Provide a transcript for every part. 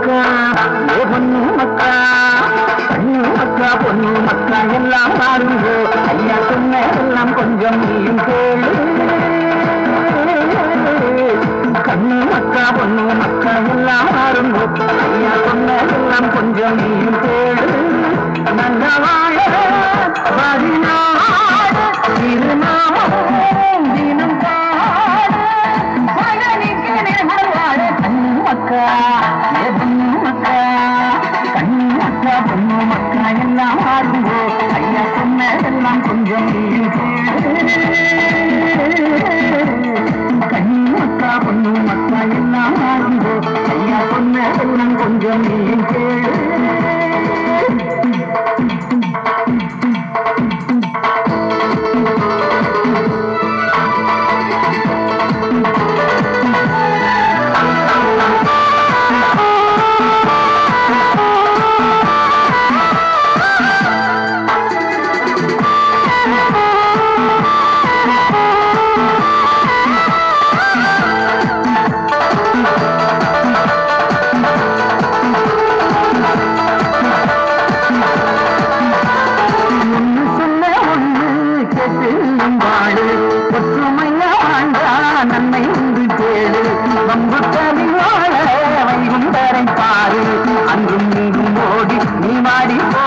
மக்கா ஏ பொண்ணு மக்கா பொண்ணு மக்கா எல்லாம் பாருங்க. ஐயா சொன்ன எல்லாம் கொஞ்சம் நீயும் கேளு. கண்ணு மக்கா பொண்ணு மக்கா எல்லாம் பாருங்க. ஐயா சொன்ன எல்லாம் கொஞ்சம் நீயும் கேளு. நல்ல பொண்ணு மக்கா எல்லாம் ஆடுங்கோ ஐயா சொன்னதெல்லாம் கொஞ்சம் கண்ணி மக்கா பொண்ணு மக்கா எல்லாம் ஆடுங்கோ ஐயா சொன்னதெல்லாம் கொஞ்சம் நீ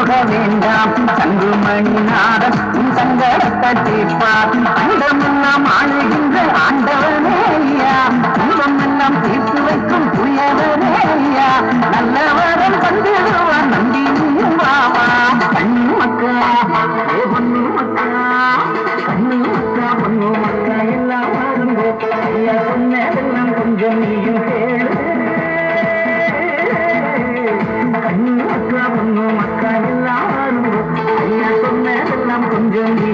போக வேண்டாம் சங்கு மணி நாதன் உன் சங்கடத்தை தீர்ப்பார். அண்டமெல்லாம் பொண்ணு